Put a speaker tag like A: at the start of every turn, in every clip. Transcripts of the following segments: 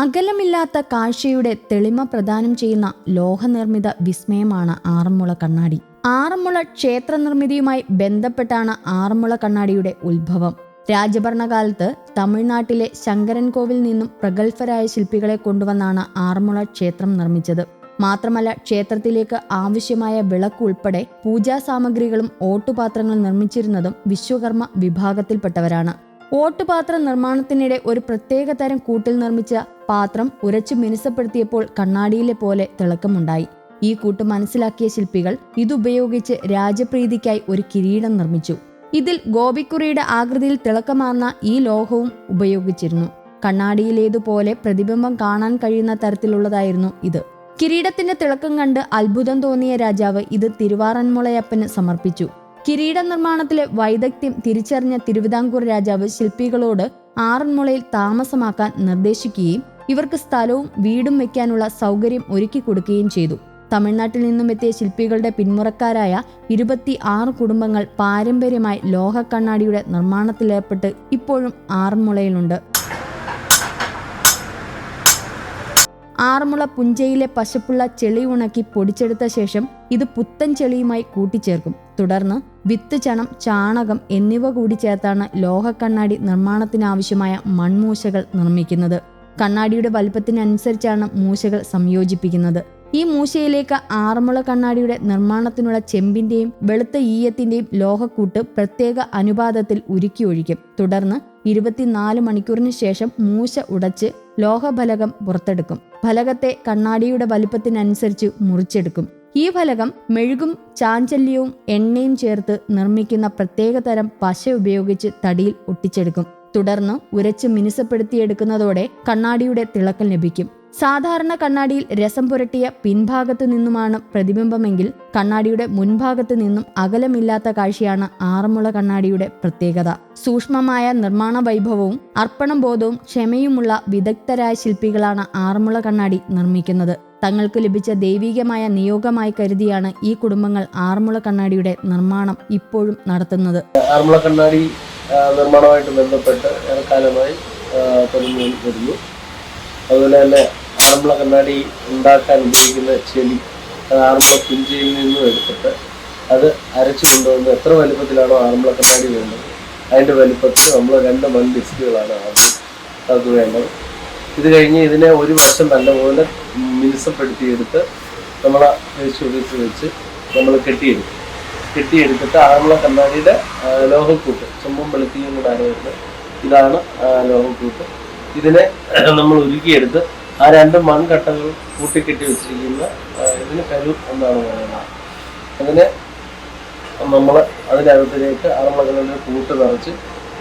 A: അകലമില്ലാത്ത കാഴ്ചയുടെ തെളിമ പ്രദാനം ചെയ്യുന്ന ലോഹനിർമ്മിത വിസ്മയമാണ് ആറന്മുള കണ്ണാടി. ആറന്മുള ക്ഷേത്ര നിർമ്മിതിയുമായി ബന്ധപ്പെട്ടാണ് ആറന്മുള കണ്ണാടിയുടെ ഉത്ഭവം. രാജഭരണകാലത്ത് തമിഴ്നാട്ടിലെ ശങ്കരൻകോവിൽ നിന്നും പ്രഗത്ഭരായ ശില്പികളെ കൊണ്ടുവന്നാണ് ആറന്മുള ക്ഷേത്രം നിർമ്മിച്ചത്. മാത്രമല്ല ക്ഷേത്രത്തിലേക്ക് ആവശ്യമായ വിളക്ക് ഉൾപ്പെടെ പൂജാ സാമഗ്രികളും ഓട്ടുപാത്രങ്ങളും നിർമ്മിച്ചിരുന്നതും വിശ്വകർമ്മ വിഭാഗത്തിൽപ്പെട്ടവരാണ്. ഓട്ടുപാത്ര നിർമ്മാണത്തിനിടെ ഒരു പ്രത്യേക തരം കൂട്ടിൽ നിർമ്മിച്ച പാത്രം ഉരച്ചു മിനുസപ്പെടുത്തിയപ്പോൾ കണ്ണാടിയിലെ പോലെ തിളക്കമുണ്ടായി. ഈ കൂട്ട് മനസ്സിലാക്കിയ ശില്പികൾ ഇതുപയോഗിച്ച് രാജപ്രീതിക്കായി ഒരു കിരീടം നിർമ്മിച്ചു. ഇതിൽ ഗോപിക്കുറിയുടെ ആകൃതിയിൽ തിളക്കമാർന്ന ഈ ലോഹവും ഉപയോഗിച്ചിരുന്നു. കണ്ണാടിയിലേതുപോലെ പ്രതിബിംബം കാണാൻ കഴിയുന്ന തരത്തിലുള്ളതായിരുന്നു ഇത്. കിരീടത്തിന്റെ തിളക്കം കണ്ട് അത്ഭുതം തോന്നിയ രാജാവ് ഇത് തിരുവാറന്മുളയപ്പന് സമർപ്പിച്ചു. കിരീട നിർമ്മാണത്തിലെ വൈദഗ്ധ്യം തിരിച്ചറിഞ്ഞ തിരുവിതാംകൂർ രാജാവ് ശില്പികളോട് ആറന്മുളയിൽ താമസമാക്കാൻ നിർദ്ദേശിക്കുകയും ഇവർക്ക് സ്ഥലവും വീടും വയ്ക്കാനുള്ള സൗകര്യം ഒരുക്കി കൊടുക്കുകയും ചെയ്തു. തമിഴ്നാട്ടിൽ നിന്നും എത്തിയ ശില്പികളുടെ പിന്മുറക്കാരായ ഇരുപത്തി ആറ് കുടുംബങ്ങൾ പാരമ്പര്യമായി ലോഹ കണ്ണാടിയുടെ നിർമ്മാണത്തിലേർപ്പെട്ട് ഇപ്പോഴും ആറന്മുളയിലുണ്ട്. ആറന്മുള പുഞ്ചയിലെ പശപ്പുള്ള ചെളി ഉണക്കി പൊടിച്ചെടുത്ത ശേഷം ഇത് പുത്തൻ ചെളിയുമായി കൂട്ടിച്ചേർക്കും. തുടർന്ന് വിത്ത് ചണം ചാണകം എന്നിവ കൂടി ചേർത്താണ് ലോഹ കണ്ണാടി നിർമ്മാണത്തിനാവശ്യമായ മൺമൂശകൾ നിർമ്മിക്കുന്നത്. കണ്ണാടിയുടെ വലുപ്പത്തിനനുസരിച്ചാണ് മൂശകൾ സംയോജിപ്പിക്കുന്നത്. ഈ മൂശയിലേക്ക് ആറന്മുള കണ്ണാടിയുടെ നിർമ്മാണത്തിനുള്ള ചെമ്പിന്റെയും വെളുത്ത ഈയത്തിന്റെയും ലോഹക്കൂട്ട് പ്രത്യേക അനുപാതത്തിൽ ഉരുക്കി ഒഴിക്കും. തുടർന്ന് ഇരുപത്തിനാല് മണിക്കൂറിന് ശേഷം മൂശ ഉടച്ച് ലോഹഫലകം പുറത്തെടുക്കും. ഫലകത്തെ കണ്ണാടിയുടെ വലുപ്പത്തിനനുസരിച്ച് മുറിച്ചെടുക്കും. ഈ ഫലകം മെഴുകും ചാഞ്ചല്യവും എണ്ണയും ചേർത്ത് നിർമ്മിക്കുന്ന പ്രത്യേകതരം പശ ഉപയോഗിച്ച് തടിയിൽ ഒട്ടിച്ചെടുക്കും. തുടർന്ന് ഉരച്ച് മിനുസപ്പെടുത്തിയെടുക്കുന്നതോടെ കണ്ണാടിയുടെ തിളക്കം ലഭിക്കും. സാധാരണ കണ്ണാടിയിൽ രസം പുരട്ടിയ പിൻഭാഗത്തു നിന്നുമാണ് പ്രതിബിംബമെങ്കിൽ കണ്ണാടിയുടെ മുൻഭാഗത്തു നിന്നും അകലമില്ലാത്ത കാഴ്ചയാണ് ആറന്മുള കണ്ണാടിയുടെ പ്രത്യേകത. സൂക്ഷ്മമായ നിർമ്മാണ വൈഭവവും അർപ്പണം ബോധവും ക്ഷമയുമുള്ള വിദഗ്ധരായ ശില്പികളാണ് ആറന്മുള കണ്ണാടി നിർമ്മിക്കുന്നത്. തങ്ങൾക്ക് ലഭിച്ച ദൈവികമായ നിയോഗമായി കരുതിയാണ് ഈ കുടുംബങ്ങൾ ആറന്മുള കണ്ണാടിയുടെ നിർമ്മാണം ഇപ്പോഴും നടത്തുന്നത്.
B: ആറന്മുള കണ്ണാടി നിർമ്മാണവുമായിട്ട് ബന്ധപ്പെട്ട് ഏറെക്കാലമായി ആ, വരുന്നു അതുപോലെ തന്നെ ആറന്മുള കണ്ണാടി ഉണ്ടാക്കാൻ ഉപയോഗിക്കുന്ന ചെളി അത് ആറന്മുള പുഞ്ചയിൽ നിന്നും എടുത്തിട്ട് അത് അരച്ചു കൊണ്ടുവന്ന് എത്ര വലുപ്പത്തിലാണോ ആറന്മുള കണ്ണാടി വേണ്ടത്? അതിന്റെ വലുപ്പത്തിൽ നമ്മൾ രണ്ട് മൺ ഡിസ്കുകളാണ് ആദ്യം അത് വേണ്ടത്. ഇത് കഴിഞ്ഞ് ഇതിനെ ഒരു വർഷം നല്ലപോലെ മിനുസപ്പെടുത്തിയെടുത്ത് നമ്മൾ ഓഫീസ് വെച്ച് നമ്മൾ കെട്ടിയെടുക്കും. കെട്ടിയെടുത്തിട്ട് ആറന്മുള കണ്ണാടിയുടെ ലോഹക്കൂട്ട് ചുമ്പും വെളുത്തിയും കൂടെ വരുന്നത് ഇതാണ് ലോഹക്കൂട്ട്. ഇതിനെ നമ്മൾ ഉരുക്കിയെടുത്ത് ആ രണ്ട് മൺകട്ടകൾ കൂട്ടിക്കെട്ടി വെച്ചിരിക്കുന്ന ഇതിന് കരു എന്നാണ് പറയുന്നത്. അതിനെ നമ്മൾ അതിനകത്തിലേക്ക് ആറന്മുള കണ്ണാടിയുടെ കൂട്ട് നിറച്ച്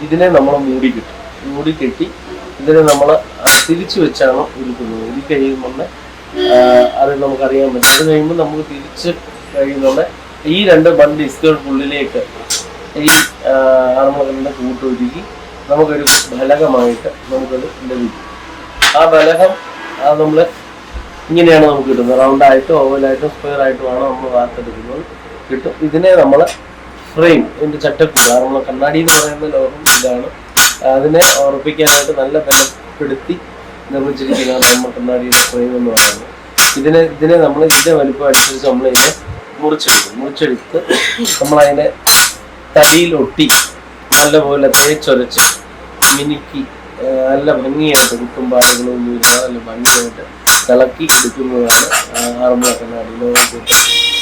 B: ഇതിനെ നമ്മൾ മൂടിക്കെട്ടും മൂടിക്കെട്ടി ഇതിനെ നമ്മൾ തിരിച്ചു വെച്ചാണ് ഇരിക്കുന്നത് ഉരുക്കി കഴിയുമ്പോൾ അത് നമുക്കറിയാൻ പറ്റും. അത് കഴിയുമ്പോൾ നമുക്ക് തിരിച്ച് കഴിയുന്നുള്ള ഈ രണ്ട് മൺ ഡിസ്കുകൾക്കുള്ളിലേക്ക് ഈ ആറന്മുളകളിന്റെ കൂട്ട് ഒരുക്കി നമുക്കൊരു ഫലകമായിട്ട് നമുക്കത് ലഭിക്കും. ആ ഫലകം അത് നമ്മൾ ഇങ്ങനെയാണ് നമുക്ക് കിട്ടുന്നത്. റൗണ്ട് റൗണ്ടായിട്ടും ഓവലായിട്ടും സ്ക്വയർ ആയിട്ടുമാണ് നമ്മൾ വാർത്തെടുക്കുന്നത്. കിട്ടും. ഇതിനെ നമ്മൾ ഫ്രെയിം ഇതിന്റെ ചട്ടക്കൂട് നമ്മൾ കണ്ണാടി എന്ന് പറയുന്ന ലോകം ഇതാണ്. അതിനെ ഉറപ്പിക്കാനായിട്ട് നല്ല ബലപ്പെടുത്തി നിർമ്മിച്ചിരിക്കുന്നതാണ് നമ്മൾ കണ്ണാടിയുടെ ഫ്രെയിം എന്ന് പറയുന്നത്. ഇതിനെ ഇതിനെ നമ്മൾ ഇതിന്റെ വലിപ്പം അനുസരിച്ച് നമ്മൾ ഇതിനെ മുറിച്ചെടുക്കും. മുറിച്ചെടുത്ത് നമ്മളതിനെ തലയിലൊട്ടി നല്ലപോലെ തേച്ചൊരച്ച് മിനുക്കി നല്ല ഭംഗിയായിട്ട് കുത്തുംപാടുകളൊന്നും ഇല്ലാതെ നല്ല ഭംഗിയായിട്ട് തിളക്കി എടുക്കുന്നതാണ് ആറന്മുള കണ്ണാടി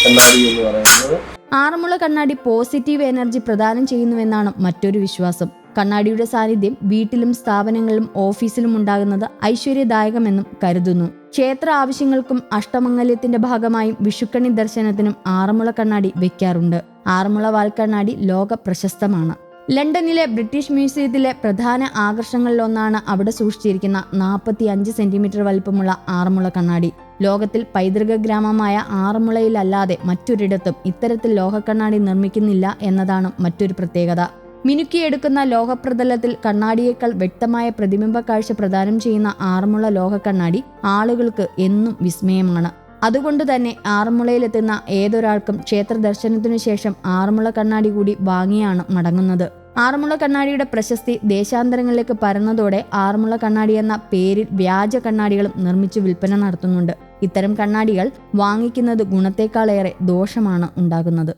B: കണ്ണാടി എന്ന് പറയുന്നത്.
A: ആറന്മുള കണ്ണാടി പോസിറ്റീവ് എനർജി പ്രദാനം ചെയ്യുന്നുവെന്നാണ് മറ്റൊരു വിശ്വാസം. കണ്ണാടിയുടെ സാന്നിധ്യം വീട്ടിലും സ്ഥാപനങ്ങളിലും ഓഫീസിലും ഉണ്ടാകുന്നത് ഐശ്വര്യദായകമെന്നും കരുതുന്നു. ക്ഷേത്ര ആവശ്യങ്ങൾക്കും അഷ്ടമംഗല്യത്തിന്റെ ഭാഗമായും വിഷുക്കണി ദർശനത്തിനും ആറന്മുള കണ്ണാടി വെക്കാറുണ്ട്. ആറന്മുള വാൽക്കണ്ണാടി ലോക പ്രശസ്തമാണ്. ലണ്ടനിലെ ബ്രിട്ടീഷ് മ്യൂസിയത്തിലെ പ്രധാന ആകർഷണങ്ങളിലൊന്നാണ് അവിടെ സൂക്ഷിച്ചിരിക്കുന്ന നാൽപ്പത്തി അഞ്ച് സെന്റിമീറ്റർ വലിപ്പമുള്ള ആറന്മുള കണ്ണാടി. ലോകത്തിൽ പൈതൃക ഗ്രാമമായ ആറന്മുളയിലല്ലാതെ മറ്റൊരിടത്തും ഇത്തരത്തിൽ ലോഹക്കണ്ണാടി നിർമ്മിക്കുന്നില്ല എന്നതാണ് മറ്റൊരു പ്രത്യേകത. മിനുക്കിയെടുക്കുന്ന ലോഹപ്രതലത്തിൽ കണ്ണാടിയേക്കാൾ വ്യക്തമായ പ്രതിബിംബ കാഴ്ച പ്രദാനം ചെയ്യുന്ന ആറന്മുള ലോഹക്കണ്ണാടി ആളുകൾക്ക് എന്നും വിസ്മയമാണ്. അതുകൊണ്ട് തന്നെ ആറന്മുളയിലെത്തുന്ന ഏതൊരാൾക്കും ക്ഷേത്ര ദർശനത്തിനു ശേഷം ആറന്മുള കണ്ണാടി കൂടി വാങ്ങിയാണ് മടങ്ങുന്നത്. ആറന്മുള കണ്ണാടിയുടെ പ്രശസ്തി ദേശാന്തരങ്ങളിലേക്ക് പരന്നതോടെ ആറന്മുള കണ്ണാടി എന്ന പേരിൽ വ്യാജ കണ്ണാടികളും നിർമ്മിച്ച് വിൽപ്പന നടത്തുന്നുണ്ട്. ഇത്തരം കണ്ണാടികൾ വാങ്ങിക്കുന്നത് ഗുണത്തേക്കാളേറെ ദോഷമാണ് ഉണ്ടാകുന്നത്.